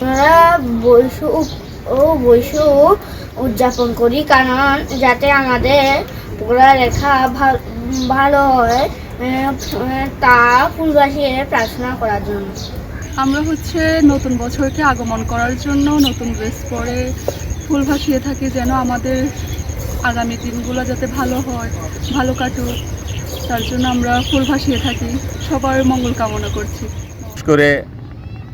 আমরা বৈশু ও বৈশু উদযাপন করি কারণ যাতে আমাদের পড়ালেখা ভা- ভালো হয় আহ, তা ফুলবাসী প্রার্থনা করার জন্য। আমরা হচ্ছে নতুন বছরকে আগমন করার জন্য নতুন ড্রেস পরে ফুল ভাসিয়ে থাকি যেন আমাদের আগামী দিনগুলো যাতে ভালো হয় ভালো কাটুক। তার জন্য আমরা ফুল ভাসিয়ে থাকি। সবার মঙ্গল কামনা করছি। করে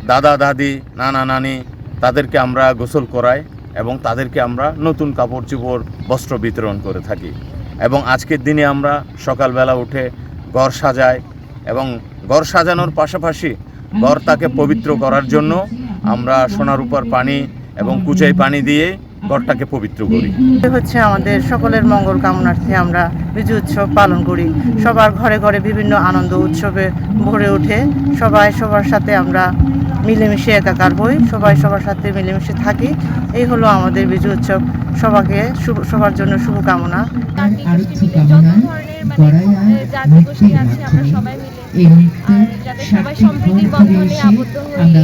দাদা দাদি নানা নানি তাদেরকে আমরা গোসল করাই এবং তাদেরকে আমরা নতুন কাপড় চোপড় বস্ত্র বিতরণ করে থাকি। এবং আজকের দিনে আমরা সকালবেলা উঠে ঘর সাজাই এবং ঘর সাজানোর পাশাপাশি ঘরটাকে পবিত্র করার জন্য আমরা সোনার উপর পানি এবং কুচাই পানি দিয়ে ঘরটাকে পবিত্র করি। হচ্ছে আমাদের সকলের মঙ্গল কামনার্থে আমরা বিজু উৎসব পালন করি। সবার ঘরে ঘরে বিভিন্ন আনন্দ উৎসবে ভরে ওঠে। সবাই সবার সাথে আমরা মিলেমিশে একাকার হই, সবাই সবার সাথে মিলেমিশে থাকি। এই হলো আমাদের বিজু উৎসব। সবাকে সবার জন্য শুভকামনা। সার্থক ফল ফিরে এসে আমরা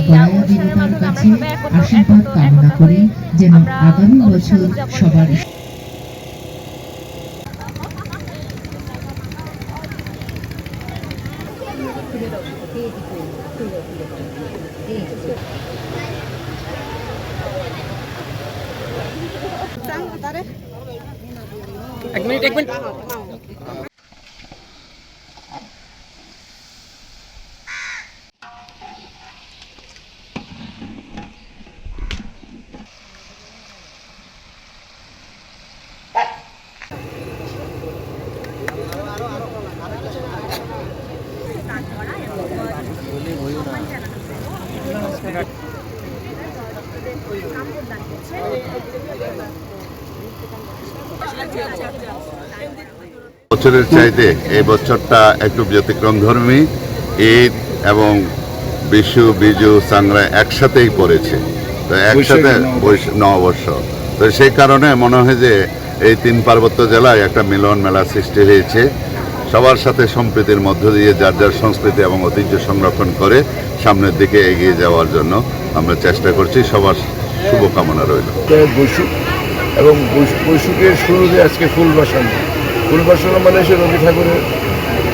দেবতার কাছে আশীর্বাদ কামনা করি যেন আগামী বছর সবার এক মিনিট এক মিনিট। বছরের চাইতে এই বছরটা একটু ব্যতিক্রম ধর্মী ঈদ এবং বিশু বিজু সাংরা একসাথেই পড়েছে। তো একসাথে নববর্ষ। তো সেই কারণে মনে হয় যে এই তিন পার্বত্য জেলায় একটা মিলন মেলা সৃষ্টি হয়েছে। সবার সাথে সম্প্রীতির মধ্য দিয়ে যার যার সংস্কৃতি এবং ঐতিহ্য সংরক্ষণ করে সামনের দিকে এগিয়ে যাওয়ার জন্য আমরা চেষ্টা করছি সবার শুভকামনা রইল। বৈশুক এবং বৈশ- বৈশুকের শুরুতে আজকে ফুল বসানো ফুল বসানো মানে সে রবি ঠাকুরের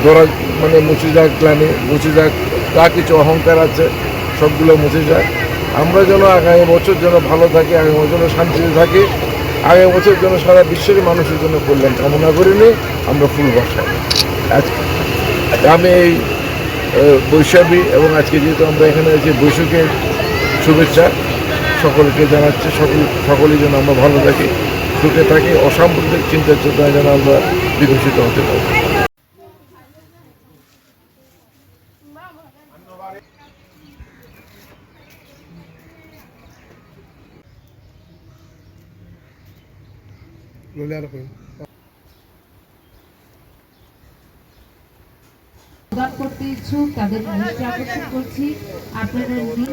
ধরা মানে মুছে যাক গ্লানি, মুছে যাক যা কিছু অহংকার আছে, সবগুলো মুছে যায়। আমরা যেন আগামী বছর যেন ভালো থাকি, আগামী বছর যেন শান্তিতে থাকি, আগামী বছর যেন সারা বিশ্বের মানুষের জন্য কল্যাণ কামনা করে নিয়ে আমরা ফুল বসাই আজ আমি এই বৈশাখী এবং আজকে যেহেতু আমরা এখানে আছি, বৈশাখের শুভেচ্ছা। সকলকে জানাচ্ছি, সকল সকলেই যেন আমরা ভালো থাকি, সুখে থাকি অসাম্প্রদায়িক চিন্তা চেতনায় যেন আমরা বিকশিত হতে পারি। প্রদান করতে ইচ্ছুক তাদের দৃষ্টি আকর্ষণ করছি। আপনারা নিজ নিজ